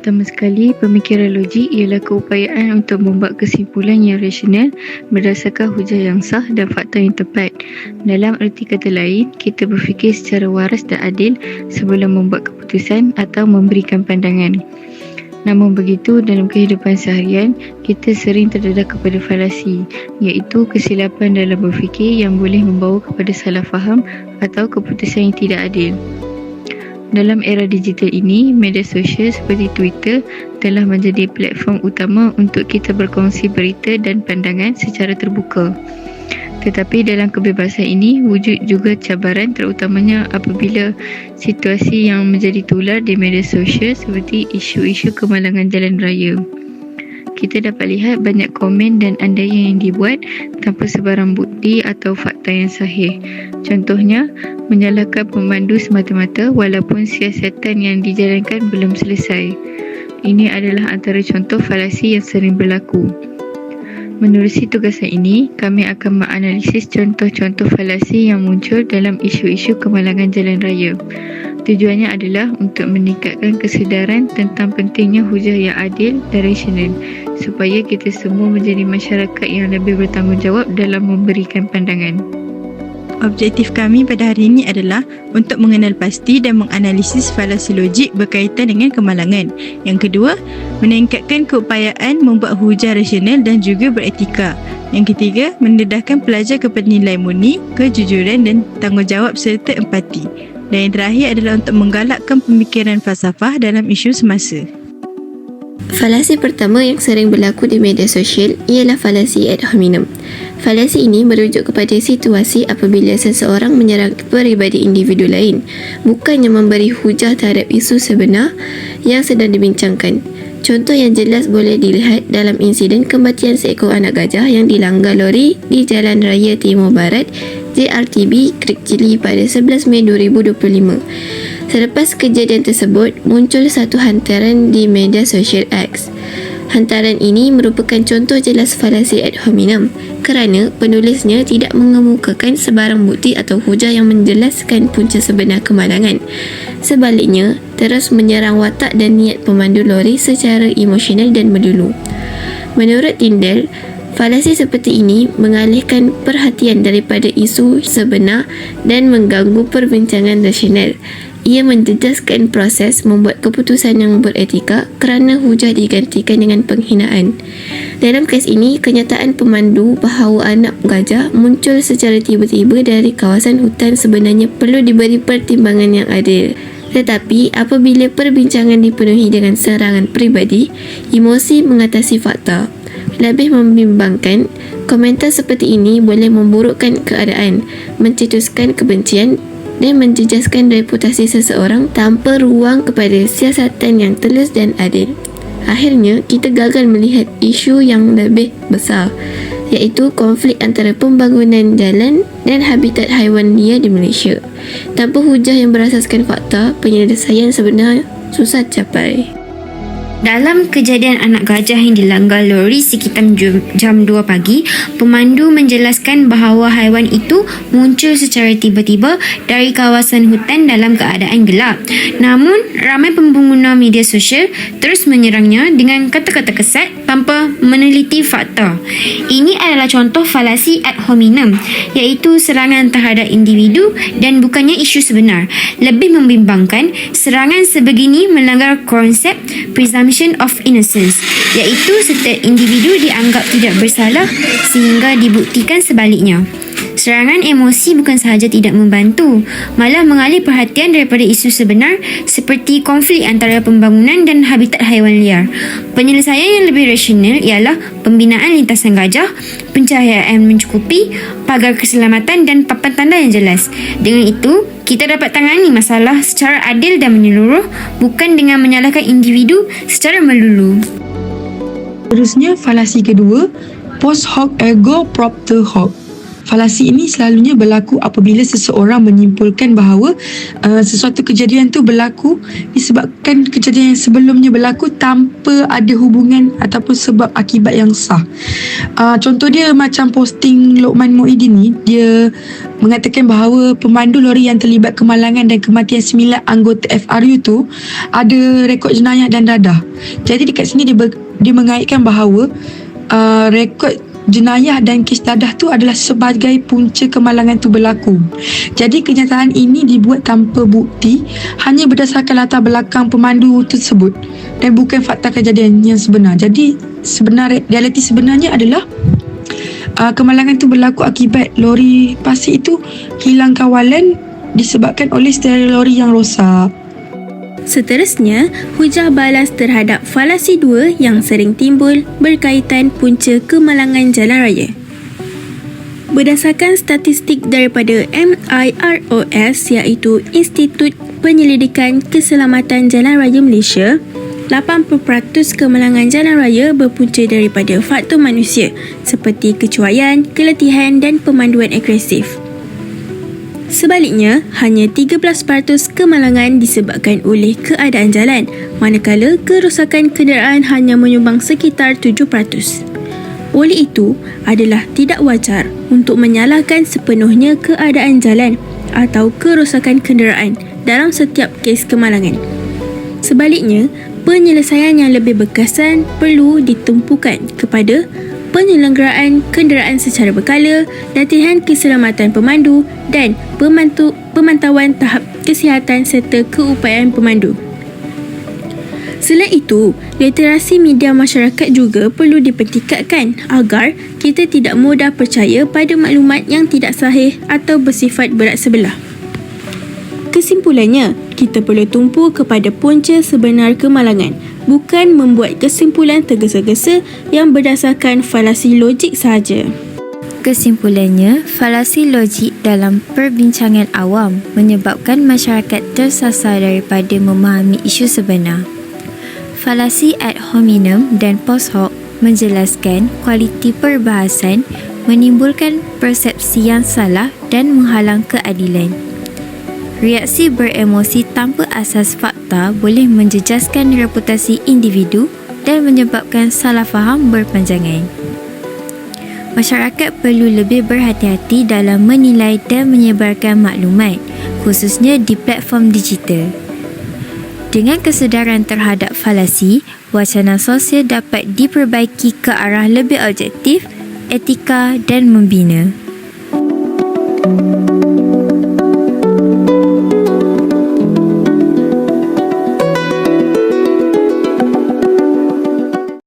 Pertama sekali, pemikiran logik ialah keupayaan untuk membuat kesimpulan yang rasional berdasarkan hujah yang sah dan fakta yang tepat. Dalam erti kata lain, kita berfikir secara waras dan adil sebelum membuat keputusan atau memberikan pandangan. Namun begitu, dalam kehidupan seharian, kita sering terdedah kepada falasi, iaitu kesilapan dalam berfikir yang boleh membawa kepada salah faham atau keputusan yang tidak adil. Dalam era digital ini, media sosial seperti Twitter telah menjadi platform utama untuk kita berkongsi berita dan pandangan secara terbuka. Tetapi dalam kebebasan ini, wujud juga cabaran terutamanya apabila situasi yang menjadi tular di media sosial seperti isu-isu kemalangan jalan raya kita dapat lihat banyak komen dan andaian yang dibuat tanpa sebarang bukti atau fakta yang sahih. Contohnya, menyalahkan pemandu semata-mata walaupun siasatan yang dijalankan belum selesai. Ini adalah antara contoh falasi yang sering berlaku. Menerusi tugasan ini, kami akan menganalisis contoh-contoh falasi yang muncul dalam isu-isu kemalangan jalan raya. Tujuannya adalah untuk meningkatkan kesedaran tentang pentingnya hujah yang adil dan rasional supaya kita semua menjadi masyarakat yang lebih bertanggungjawab dalam memberikan pandangan. Objektif kami pada hari ini adalah untuk mengenal pasti dan menganalisis falasi logik berkaitan dengan kemalangan. Yang kedua, meningkatkan keupayaan membuat hujah rasional dan juga beretika. Yang ketiga, mendedahkan pelajar kepada nilai murni, kejujuran dan tanggungjawab serta empati. Dan yang terakhir adalah untuk menggalakkan pemikiran falsafah dalam isu semasa. Falasi pertama yang sering berlaku di media sosial ialah falasi ad hominem. Falasi ini merujuk kepada situasi apabila seseorang menyerang peribadi individu lain, bukannya memberi hujah terhadap isu sebenar yang sedang dibincangkan. Contoh yang jelas boleh dilihat dalam insiden kematian seekor anak gajah yang dilanggar lori di Jalan Raya Timur Barat JRTB Krik Cili pada 11 Mei 2025. Selepas kejadian tersebut, muncul satu hantaran di media sosial X. Hantaran ini merupakan contoh jelas falasi ad hominem kerana penulisnya tidak mengemukakan sebarang bukti atau hujah yang menjelaskan punca sebenar kemalangan. Sebaliknya, terus menyerang watak dan niat pemandu lori secara emosional dan melulu. Menurut Tyndall, Falasi seperti ini mengalihkan perhatian daripada isu sebenar dan mengganggu perbincangan rasional ia menjejaskan proses membuat keputusan yang beretika kerana hujah digantikan dengan penghinaan. Dalam kes ini, kenyataan pemandu bahawa anak gajah muncul secara tiba-tiba dari kawasan hutan sebenarnya perlu diberi pertimbangan yang adil. Tetapi apabila perbincangan dipenuhi dengan serangan peribadi, emosi mengatasi fakta. Lebih membimbangkan, komentar seperti ini boleh memburukkan keadaan, mencetuskan kebencian dan menjejaskan reputasi seseorang tanpa ruang kepada siasatan yang telus dan adil. Akhirnya, kita gagal melihat isu yang lebih besar iaitu konflik antara pembangunan jalan dan habitat haiwan liar di Malaysia. Tanpa hujah yang berasaskan fakta, penyelesaian sebenar susah capai. Dalam kejadian anak gajah yang dilanggar lori sekitar jam 2 pagi, pemandu menjelaskan bahawa haiwan itu muncul secara tiba-tiba dari kawasan hutan dalam keadaan gelap. Namun, ramai pengguna media sosial terus menyerangnya dengan kata-kata kesat tanpa meneliti fakta. Ini adalah contoh falasi ad hominem, iaitu serangan terhadap individu dan bukannya isu sebenar. Lebih membimbangkan, serangan sebegini melanggar konsep presumption presumption of innocence iaitu setiap individu dianggap tidak bersalah sehingga dibuktikan sebaliknya. Serangan emosi bukan sahaja tidak membantu, malah mengalih perhatian daripada isu sebenar seperti konflik antara pembangunan dan habitat haiwan liar. Penyelesaian yang lebih rasional ialah pembinaan lintasan gajah, pencahayaan mencukupi, pagar keselamatan dan papan tanda yang jelas. Dengan itu, kita dapat tangani masalah secara adil dan menyeluruh bukan dengan menyalahkan individu secara melulu. Terusnya, falasi kedua, post hoc ergo propter hoc. Falasi ini selalunya berlaku apabila seseorang menyimpulkan bahawa uh, sesuatu kejadian tu berlaku disebabkan kejadian yang sebelumnya berlaku tanpa ada hubungan ataupun sebab akibat yang sah. Uh, contoh dia macam posting Lokman Muhyiddin ni, dia mengatakan bahawa pemandu lori yang terlibat kemalangan dan kematian sembilan anggota FRU tu ada rekod jenayah dan dadah. Jadi dekat sini dia ber, dia mengaitkan bahawa uh, rekod jenayah dan kes dadah tu adalah sebagai punca kemalangan tu berlaku. Jadi kenyataan ini dibuat tanpa bukti hanya berdasarkan latar belakang pemandu tersebut dan bukan fakta kejadian yang sebenar. Jadi sebenar realiti sebenarnya adalah uh, kemalangan tu berlaku akibat lori pasir itu hilang kawalan disebabkan oleh steering lori yang rosak. Seterusnya, hujah balas terhadap falasi dua yang sering timbul berkaitan punca kemalangan jalan raya. Berdasarkan statistik daripada MIROS iaitu Institut Penyelidikan Keselamatan Jalan Raya Malaysia, 80% kemalangan jalan raya berpunca daripada faktor manusia seperti kecuaian, keletihan dan pemanduan agresif. Sebaliknya, hanya 13% kemalangan disebabkan oleh keadaan jalan, manakala kerosakan kenderaan hanya menyumbang sekitar 7%. Oleh itu, adalah tidak wajar untuk menyalahkan sepenuhnya keadaan jalan atau kerosakan kenderaan dalam setiap kes kemalangan. Sebaliknya, penyelesaian yang lebih berkesan perlu ditumpukan kepada penyelenggaraan kenderaan secara berkala, latihan keselamatan pemandu dan pemantu, pemantauan tahap kesihatan serta keupayaan pemandu. Selain itu, literasi media masyarakat juga perlu dipertingkatkan agar kita tidak mudah percaya pada maklumat yang tidak sahih atau bersifat berat sebelah. Kesimpulannya, kita perlu tumpu kepada punca sebenar kemalangan bukan membuat kesimpulan tergesa-gesa yang berdasarkan falasi logik sahaja. Kesimpulannya, falasi logik dalam perbincangan awam menyebabkan masyarakat tersasar daripada memahami isu sebenar. Falasi ad hominem dan post hoc menjelaskan kualiti perbahasan menimbulkan persepsi yang salah dan menghalang keadilan. Reaksi beremosi tanpa asas fakta boleh menjejaskan reputasi individu dan menyebabkan salah faham berpanjangan. Masyarakat perlu lebih berhati-hati dalam menilai dan menyebarkan maklumat, khususnya di platform digital. Dengan kesedaran terhadap falasi, wacana sosial dapat diperbaiki ke arah lebih objektif, etika dan membina.